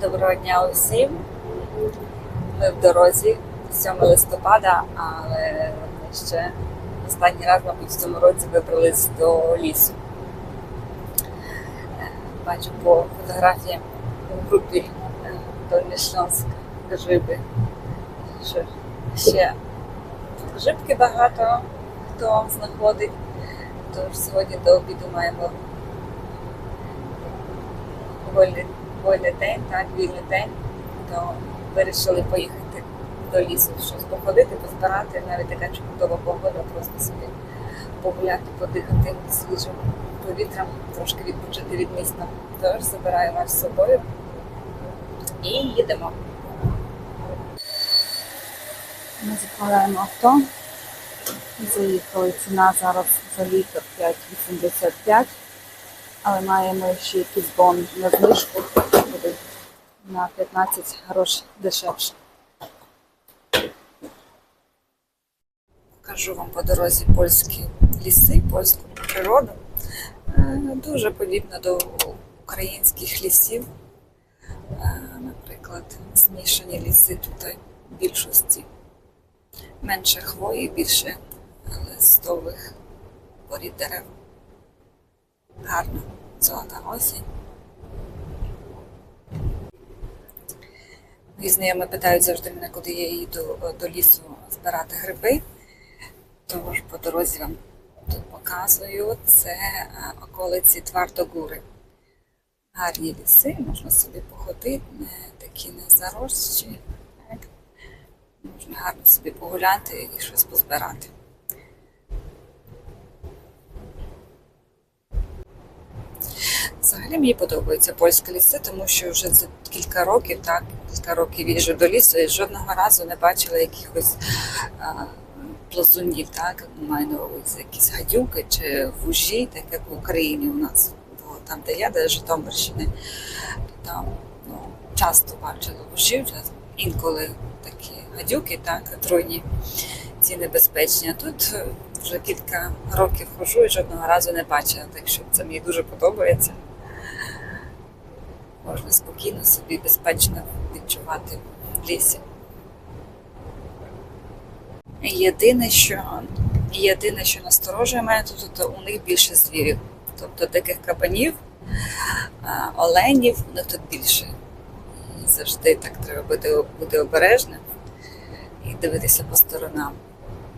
Доброго дня усім. Ми в дорозі 7 листопада, але ще останній раз, мабуть, в цьому році вибрались до лісу. Е, Бачу по фотографіям у групі е, Дольнішльонськ гриби, що ще грибки багато хто знаходить. Тож сьогодні до обіду маємо вольний, вольний день, так, вільний день, то вирішили поїхати до лісу, щось походити, позбирати, навіть така чудова погода, просто собі погуляти, подихати свіжим повітрям, трошки відпочити від міста. Тож забираю вас з собою і їдемо. Ми заправляємо авто. Заїхали ціна зараз за літр 5,85 але маємо ще якийсь бон на знижку, на 15 грош дешевше. Покажу вам по дорозі польські ліси, польську природу. Е, Дуже подібно до українських лісів. Е, Наприклад, змішані ліси тут в більшості. Менше хвої, більше листових порід дерев гарно. Золота осінь. Знайомі питають завжди мене, куди я їду е, до лісу збирати гриби. Тож по дорозі вам тут показую. Це е, околиці Твардогури. Гарні ліси, можна собі походити, не такі не заросші. Можна гарно собі погуляти і щось позбирати. Взагалі мені подобаються польські ліси, тому що вже за кілька років, так, кілька років їжджу до лісу і жодного разу не бачила якихось а, плазунів, так, маю на увазі якісь гадюки чи вужі, так як в Україні у нас. Бо там, де я, де Житомирщини, то там ну, часто бачила вужів, інколи такі гадюки, так, отруйні, ці небезпечні. А тут вже кілька років хожу і жодного разу не бачила, так що це мені дуже подобається. Можна спокійно собі безпечно відчувати в лісі. Єдине, що єдине, що насторожує мене, тут то у них більше звірів. Тобто диких кабанів, оленів, ну тут більше. Завжди так треба бути, бути обережним і дивитися по сторонам.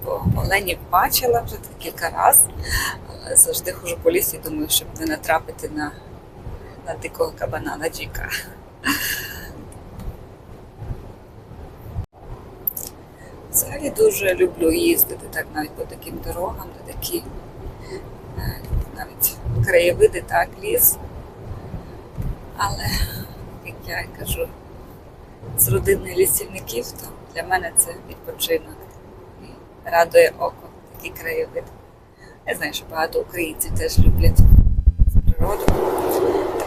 Бо оленів бачила вже кілька разів, завжди хожу по лісі думаю, щоб не натрапити на, на дикого кабана, на джіка. Взагалі дуже люблю їздити так навіть по таким дорогам, де такі е, навіть краєвиди, так, ліс. Але, як я кажу, з родини лісівників, то для мене це відпочинок і радує око такі краєвиди. Я знаю, що багато українців теж люблять.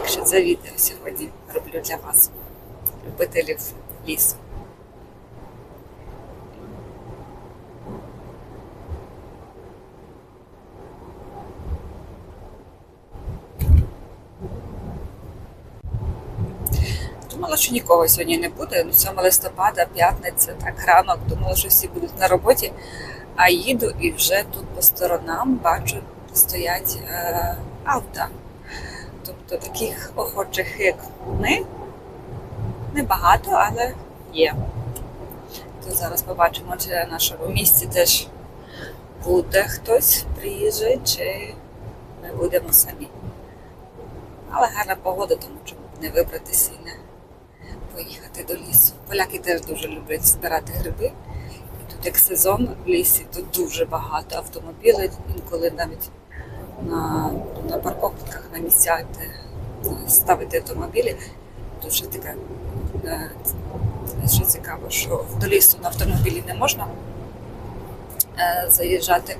Так що це відео сьогодні роблю для вас, любителів лісу. Думала, що нікого сьогодні не буде. Ну, 7 листопада, п'ятниця, так ранок. Думала, що всі будуть на роботі. А їду і вже тут по сторонам бачу, стоять е, авто. Тобто таких охочих, як ми, небагато, але є. То зараз побачимо, чи в нашому місті теж буде хтось приїжджає, чи ми будемо самі. Але гарна погода, тому чому не вибратися і не поїхати до лісу. Поляки теж дуже люблять збирати гриби. І тут як сезон в лісі, тут дуже багато автомобілів, інколи навіть на, на парковках, на місцях, де ставити автомобілі. Дуже таке, е, що цікаво, що до лісу на автомобілі не можна е, заїжджати,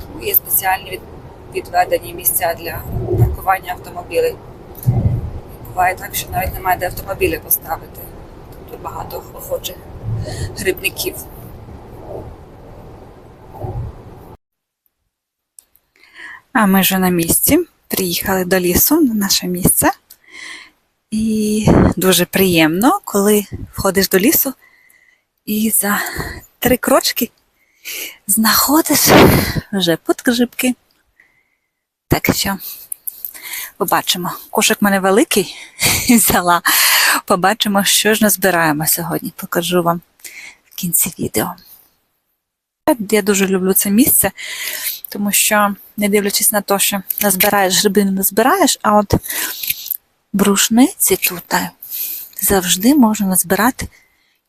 тому є спеціальні відведені місця для паркування автомобілів. Буває так, що навіть немає де автомобілі поставити. Тут багато охочих грибників. А ми вже на місці. Приїхали до лісу на наше місце. І дуже приємно, коли входиш до лісу і за три крочки знаходиш вже подгрибки. Так що побачимо. Кошик в мене великий взяла. Побачимо, що ж назбираємо сьогодні. Покажу вам в кінці відео. Я дуже люблю це місце, тому що, не дивлячись на те, що назбираєш гриби, не назбираєш, а от брушниці тут завжди можна назбирати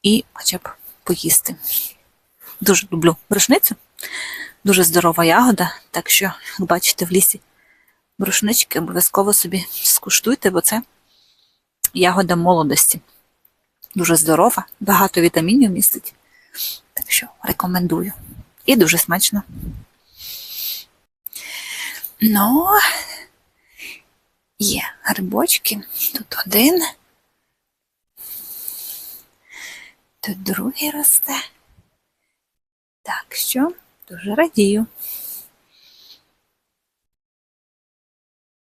і хоча б поїсти. Дуже люблю брушницю, дуже здорова ягода, так що, як бачите, в лісі брушнички обов'язково собі скуштуйте, бо це ягода молодості. Дуже здорова, багато вітамінів містить. Так що рекомендую. І дуже смачно. Ну, є грибочки. Тут один. Тут другий росте. Так що дуже радію.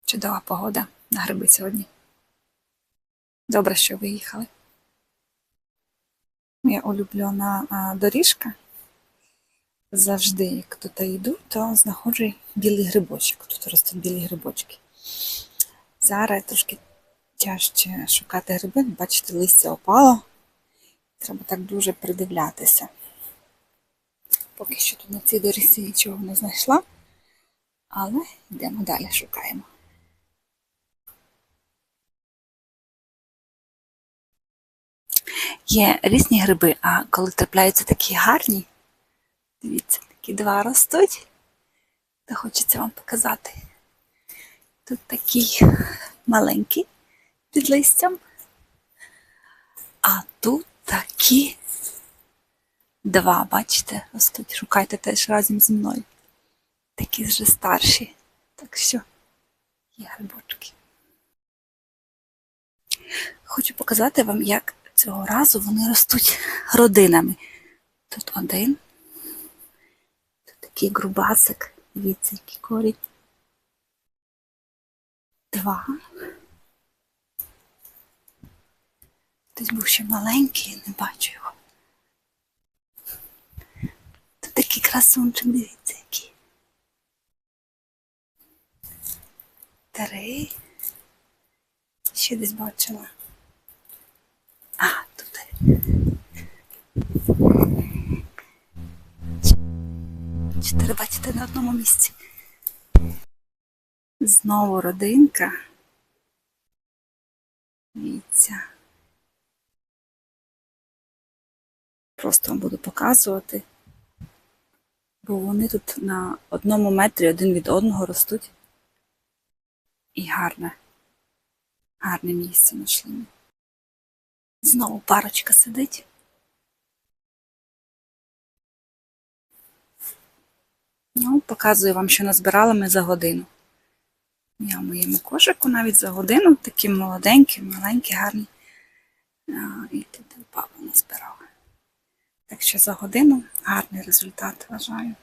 Чудова погода на гриби сьогодні. Добре, що виїхали. Моя улюблена доріжка. Завжди, як тут йду, то знаходжу білий грибочок. Тут ростуть білі грибочки. Зараз трошки тяжче шукати гриби, бачите, листя опало. Треба так дуже придивлятися. Поки що тут на цій доріжці нічого не знайшла, але йдемо далі, шукаємо. Є різні гриби, а коли трапляються такі гарні, дивіться, такі два ростуть, то хочеться вам показати. Тут такий маленький під листям, а тут такі два, бачите, ростуть. Шукайте теж разом зі мною. Такі вже старші. Так що є грибочки. Хочу показати вам, як цього разу вони ростуть родинами. Тут один, такий грубасик, дивіться, який корінь. Два. Хтось був ще маленький, не бачу його. Тут такий красунчик, дивіться, який. Три. Ще десь бачила. А, тут. Чотири бачите на одному місці. Знову родинка. Дивіться. Просто вам буду показувати, бо вони тут на одному метрі один від одного ростуть. І гарне, гарне місце знайшли. ми. Знову парочка сидить. Ну, показую вам, що назбирали ми за годину. Я в моєму кошику навіть за годину такі молоденькі, маленькі, гарні. І тут папа назбирала. Так що за годину гарний результат, вважаю.